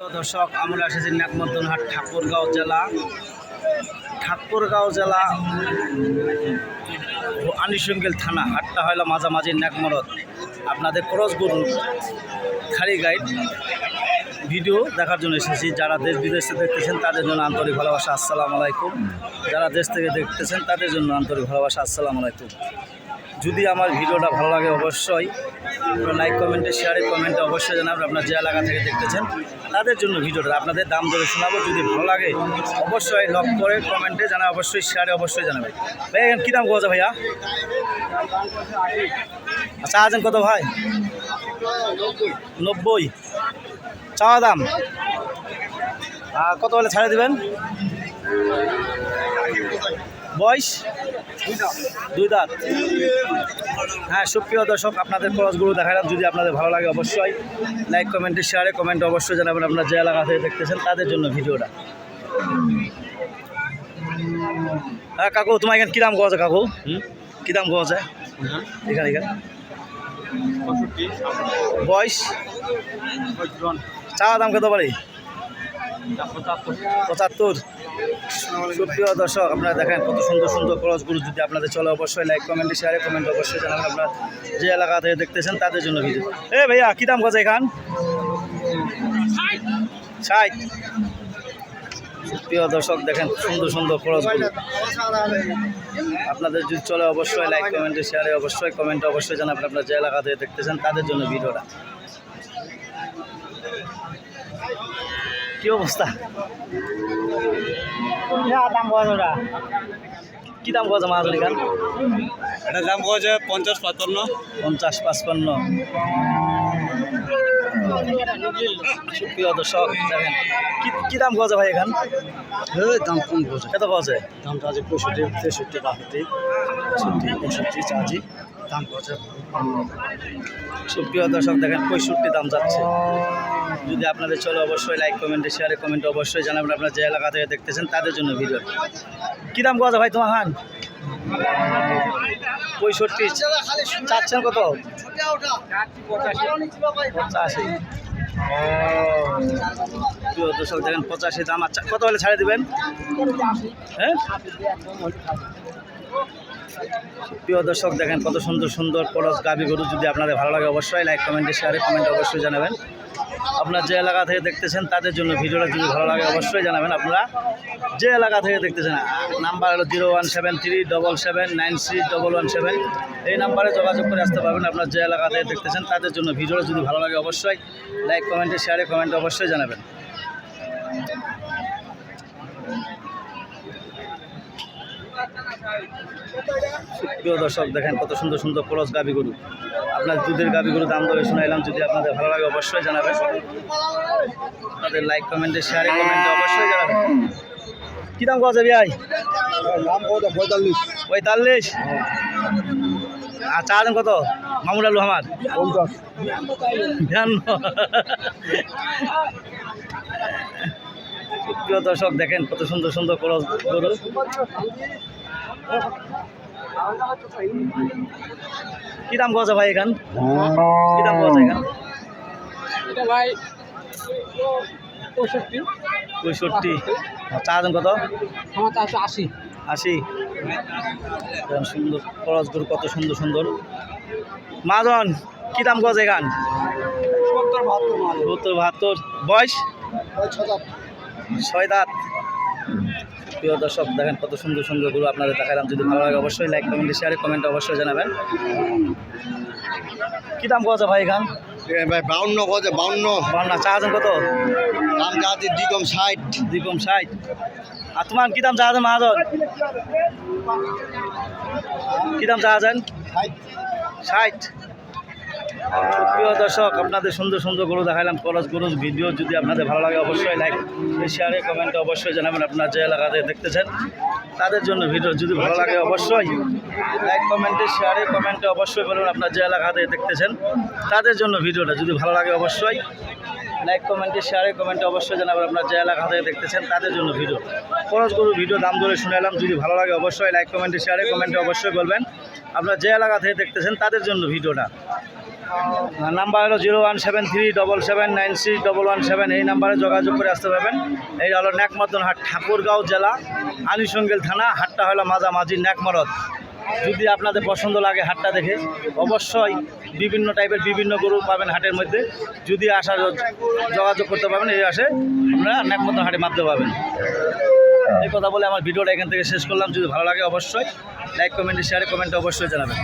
দর্শক, আমরা এসেছি নাকমদ্দনহাট ঠাকুরগাঁও জেলা। ঠাকুরগাঁও জেলা আনিসঙ্গেল থানা, হাটটা হইল মাঝামাঝি নাকমরদ আপনাদের ক্রস গরু খালি গাইড ভিডিও দেখার জন্য এসেছি। যারা দেশ বিদেশ থেকে দেখতেছেন, তাদের জন্য আন্তরিক ভালোবাসা, আসসালামু আলাইকুম। যারা দেশ থেকে দেখতেছেন, তাদের জন্য আন্তরিক ভালোবাসা, আসসালামু আলাইকুম। যদি আমার ভিডিওটা ভালো লাগে অবশ্যই লাইক কমেন্টে শেয়ারে কমেন্টে অবশ্যই জানাবেন। আপনার যে এলাকা থেকে দেখতেছেন, তাদের জন্য ভিডিওটা, আপনাদের দাম ধরে শোনাবো। যদি ভালো লাগে, অবশ্যই লক করে কমেন্টে জানা অবশ্যই শেয়ারে অবশ্যই জানাবেন। ভাই, এখন কী দাম কোয়া ভাইয়া? আচ্ছা আছেন কত ভাই? নব্বই। চাওয়া দাম? কত হলে ছাড়ে দেবেন? বয়স? দুই দাঁত। হ্যাঁ সুপ্রিয় দর্শক, আপনাদের খরচগুলো দেখালাম। যদি আপনাদের ভালো লাগে অবশ্যই লাইক কমেন্টে শেয়ারে কমেন্ট অবশ্যই জানাবেন আপনারা যে এলাকা থেকে দেখতেছেন তাদের জন্য ভিডিওটা। হ্যাঁ কাকু, তোমার এখানে কী দাম কাকু? কী দাম এখানে এখানে। বয়স? চাওয়া দাম কত পারি পঁচাত্তর সুপ্রিয় দর্শক, আপনারা দেখেন কত সুন্দর সুন্দর খরচগুলো যদি আপনাদের চলে, অবশ্যই লাইক কমেন্টে শেয়ারে কমেন্ট অবশ্যই জানাবেন আপনারা। যে এলাকা থেকে দেখতেছেন তাদের জন্য ভিডিও এ ভাইয়া, কী দাম কথা এখান? ষাট। প্রিয় দর্শক, দেখেন সুন্দর সুন্দর খরচগুলো আপনাদের যদি চলে, অবশ্যই লাইক কমেন্টে শেয়ারে অবশ্যই কমেন্টে অবশ্যই জানাবেন আপনারা যে এলাকা থেকে দেখতেছেন তাদের জন্য ভিডিওটা কি অবস্থা? দাম কত কি দাম কত মাছ গান এটার দাম পঞ্চাশ পাতান্ন পঞ্চাশ পাঁচপান্ন। সুপ্রিয় দর্শক দেখেন কি কি দাম কত ভাই এখান? দাম কম করছে কত কত দামটা আছে পঁয়ষট্টি তেষট্টি বাষট্টি পঁয়ষট্টি পঁয়ষট্টি দাম করছে সুপ্রিয় দর্শক, দেখেন পঁয়ষট্টি দাম যাচ্ছে। যদি আপনাদের চলে অবশ্যই লাইক কমেন্টে শেয়ারে কমেন্টে অবশ্যই জানাবেন আপনারা যে এলাকা থেকে দেখতেছেন তাদের জন্য ভিডিও কী দাম কত ভাই তোমার হান পঁয়ষট্টি। চাচ্ছেন কত? পঁচাশি। দর্শক, দেখেন পঁচাশি দাম আচ্ছা কত হলে ছাড়ে দেবেন? হ্যাঁ? প্রিয় দর্শক, দেখেন কত সুন্দর সুন্দর পরশ গাবি গরু যদি আপনাদের ভালো লাগে অবশ্যই লাইক কমেন্টে শেয়ারে কমেন্ট অবশ্যই জানাবেন। আপনার যে এলাকা থেকে দেখতেছেন, তাদের জন্য ভিডিওটা যদি ভালো লাগে অবশ্যই জানাবেন। আপনারা যে এলাকা থেকে দেখতেছেন নাম্বার হলো zero one seven three double seven nine six double one seven এই নাম্বারে যোগাযোগ করে আসতে পারবেন আপনার যে এলাকা থেকে দেখতেছেন, তাদের জন্য ভিডিওটা যদি ভালো লাগে অবশ্যই লাইক কমেন্টে শেয়ারে কমেন্টে অবশ্যই জানাবেন। প্রিয় দর্শক দেখেন কত সুন্দর সুন্দর ক্রস গাবি গরু। আপনার দুধের গাবি গরু দাম দরে শোনাইলাম যদি আপনাদের ভালো লাগে অবশ্যই জানাবেন। আপনাদের লাইক কমেন্টে শেয়ারে কমেন্টে অবশ্যই জানাবেন। কী দাম কথা ভাই? দাম কত পঁয়তাল্লিশ। পঁয়তাল্লিশ? আর চা দাম কত? মামুল আলু আমার। প্রিয় দর্শক দেখেন কত সুন্দর সুন্দর ক্রস গরু। কি দাম কথা ভাই এখান কি দাম কথা এখান এটা ভাই পঁয়ষট্টি। পঁয়ষট্টি। চা দাম কত? আমার চারশো আশি। আশি। সুন্দর গরু কত সুন্দর সুন্দর মাজন কি দাম গজ এখান সত্তর বাহাত্তর বাহাত্তর বয়স? ছয় দাঁত প্রিয় দর্শক দেখেন কত সুন্দর সুন্দর গরু আপনাদের দেখালাম। যদি ভালো লাগে অবশ্যই লাইক কমেন্ট শেয়ারে কমেন্ট অবশ্যই জানাবেন। কি দাম গজ ভাই এখান? ভাই বাউন্ন কত? বাউন্ন। বাংলা চা আছেন কত? দাম যাতে দ্বিগম ষাট। দ্বিগম ষাট। আর তোমার কি দাম চা আছেন মহাজন? কি দাম চা আছেন? ষাট। প্রিয় দর্শক, আপনাদের সুন্দর সুন্দর গরু দেখালাম খরচ গরু ভিডিও যদি আপনাদের ভালো লাগে অবশ্যই লাইক শেয়ারে কমেন্টে অবশ্যই জানাবেন আপনার যে এলাকাতে দেখতেছেন। তাদের জন্য ভিডিও যদি ভালো লাগে অবশ্যই লাইক কমেন্টে শেয়ারে কমেন্টে অবশ্যই বলবেন আপনার যে এলাকাতে দেখতেছেন। তাদের জন্য ভিডিওটা যদি ভালো লাগে অবশ্যই লাইক কমেন্টে শেয়ারে কমেন্টে অবশ্যই জানাবেন আপনার যে এলাকা থেকে দেখতেছেন, তাদের জন্য ভিডিও খরচ গরু ভিডিও দাম ধরে শুনেলাম যদি ভালো লাগে অবশ্যই লাইক কমেন্টে শেয়ারে কমেন্টে অবশ্যই বলবেন। আপনার যে এলাকা থেকে দেখতেছেন, তাদের জন্য ভিডিওটা নাম্বার হলো zero one seven three double seven nine six double one seven. এই নাম্বারে যোগাযোগ করে আসতে পারবেন। এই হলো ন্যাকমদন হাট ঠাকুরগাঁও জেলা, আনিসঙ্গেল থানা। হাটটা হলো মাঝামাঝি ন্যাকমরদ। যদি আপনাদের পছন্দ লাগে হাটটা দেখে, অবশ্যই বিভিন্ন টাইপের বিভিন্ন গরু পাবেন হাটের মধ্যে। যদি আসা যোগাযোগ করতে পারবেন, এই আসে আপনারা ন্যাকমদন হাটে মাপতে পাবেন। এই কথা বলে আমার ভিডিওটা এখান থেকে শেষ করলাম। যদি ভালো লাগে অবশ্যই লাইক কমেন্টে শেয়ারে কমেন্টে অবশ্যই জানাবেন।